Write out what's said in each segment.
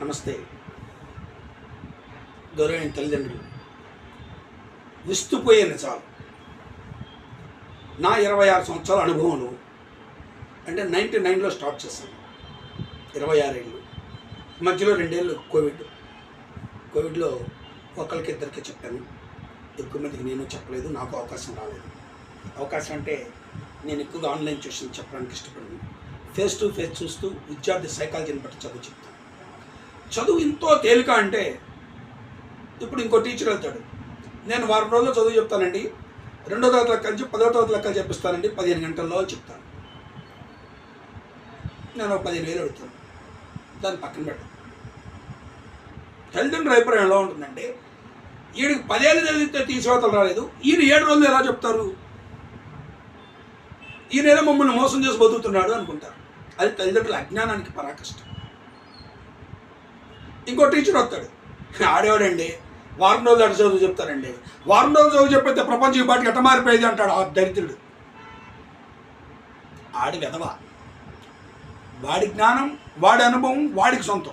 నమస్తే. గౌరవైన తల్లిదండ్రులు విస్తుపోయింది చాలు. నా ఇరవై ఆరు సంవత్సరాల అనుభవంలో అంటే నైంటీ నైన్లో స్టార్ట్ చేశాను. ఇరవై ఆరేళ్ళు. మధ్యలో రెండేళ్ళు కోవిడ్. కోవిడ్లో ఒకరికి ఇద్దరికి చెప్పాను. ఎక్కువ మందికి నేను చెప్పలేదు నాకు అవకాశం రాలేదు. అవకాశం అంటే నేను ఎక్కువగా ఆన్లైన్ ట్యూషన్ చెప్పడానికి ఇష్టపడను. ఫేస్ టు ఫేస్ చూస్తూ విద్యార్థి సైకాలజీని బట్టి చదువు చెప్తాను. చదువు ఎంతో తేలిక అంటే ఇప్పుడు ఇంకో టీచర్ వెళ్తాడు. నేను వారం రోజుల్లో చదువు చెప్తానండి. రెండో తరగతి లెక్క నుంచి పదో తరగతి లెక్క చెప్పిస్తానండి. పదిహేను గంటల్లో చెప్తాను. నేను ఒక పదిహేను వేలు అడుగుతాను దాన్ని పక్కన పెట్టాను తల్లిదండ్రుల అభిప్రాయం ఎలా ఉంటుందంటే ఈయనకి పదేళ్ళు చదివితే తీసివేతలు రాలేదు. ఈయన ఏడు రోజులు ఎలా చెప్తారు? ఈయన ఏదో మమ్మల్ని మోసం చేసి బతుకుతున్నాడు అనుకుంటారు. అది తల్లిదండ్రుల అజ్ఞానానికి పరాకష్టం. ఇంకో టీచర్ వస్తాడు. ఆడేవాడండి వారం రోజులు అటు చదువు చెప్తారండి. వారం రోజులు చదువు చెప్పితే ప్రపంచం ఈ పాటికి ఎట్ట మారిపోయేది అంటాడు ఆ దరిద్రుడు. ఆడి వెధవ. వాడి జ్ఞానం వాడి అనుభవం వాడికి సొంతం.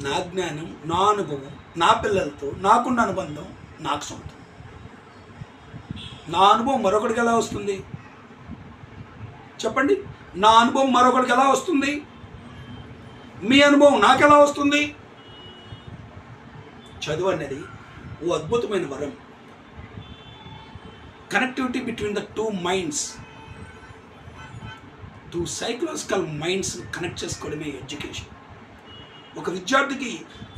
నా జ్ఞానం నా అనుభవం నా పిల్లలతో నాకున్న అనుబంధం నాకు సొంతం. నా అనుభవం మరొకటికి ఎలా వస్తుంది? చెప్పండి. నా అనుభవం మరొకటికి ఎలా వస్తుంది? మీ అనుభవం నాకు ఎలా వస్తుంది? చదువు అనేది ఓ అద్భుతమైన వరం. Connectivity between the two minds two psychological minds connect చేసుకోవడమే ఎడ్యుకేషన్ ఒక విద్యార్థికి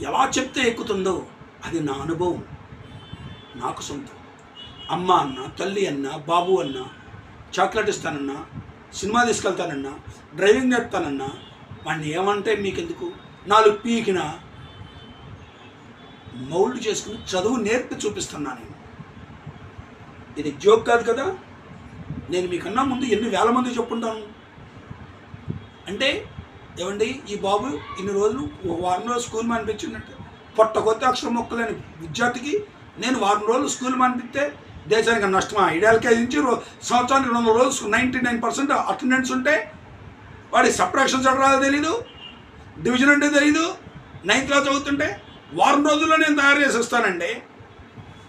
ఎలా చెప్తే ఎక్కుతుందో అది నా అనుభవం. నాకు సొంతం. అమ్మ అన్న తల్లి అన్న బాబు అన్న చాక్లెట్ ఇస్తానన్నా సినిమా తీసుకెళ్తానన్నా డ్రైవింగ్ నేర్పుతానన్నా వాడిని ఏమంటే మీకెందుకు? నాలుగు పీకిన మౌల్డ్ చేసుకుని చదువు నేర్పి చూపిస్తున్నా నేను. ఇది జోక్ కాదు కదా? నేను మీకన్నా ముందు ఎన్ని వేల మంది చెప్పుంటాను? అంటే ఏమండి ఈ బాబు ఇన్ని రోజులు వారం రోజులు స్కూల్ మానిపించిందంటే పొట్ట కొత్త అక్షరం మొక్కలేని విద్యార్థికి నేను వారం రోజులు స్కూల్ మానిపిస్తే దేశానికి నష్టమా? ఐడియాలకే నుంచి సంవత్సరానికి రెండు వందల రోజులు నైంటీ నైన్ పర్సెంట్ అటెండెన్స్ ఉంటే వాడి సప్రాక్షన్ చదరాలో తెలీదు. డివిజన్ అంటే తెలీదు. నైన్త్ క్లాస్ చదువుతుంటే వారం రోజుల్లో నేను తయారు చేసి వస్తానండి.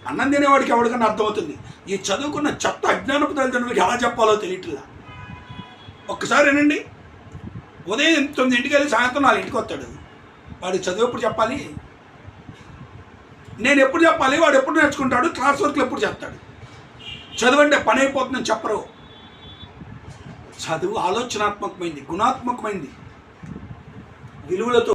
అన్నం తినేవాడికి ఎవరికన్నా అర్థమవుతుంది. ఈ చదువుకున్న చెత్త అజ్ఞానపు తల్లిదండ్రులకి ఎలా చెప్పాలో తెలియట్లా. ఒక్కసారి ఏనండి ఉదయం తొమ్మిదింటికి వెళ్ళి సాయంత్రం నాలుగింటికి వస్తాడు. వాడు చదువు ఎప్పుడు చెప్పాలి? నేను ఎప్పుడు చెప్పాలి? వాడు ఎప్పుడు నేర్చుకుంటాడు? క్లాస్ వర్క్లు ఎప్పుడు చెప్తాడు చదువంటే పని అయిపోతుందని చెప్పరు. చదువు ఆలోచనాత్మకమైంది గుణాత్మకమైంది. విలువలతో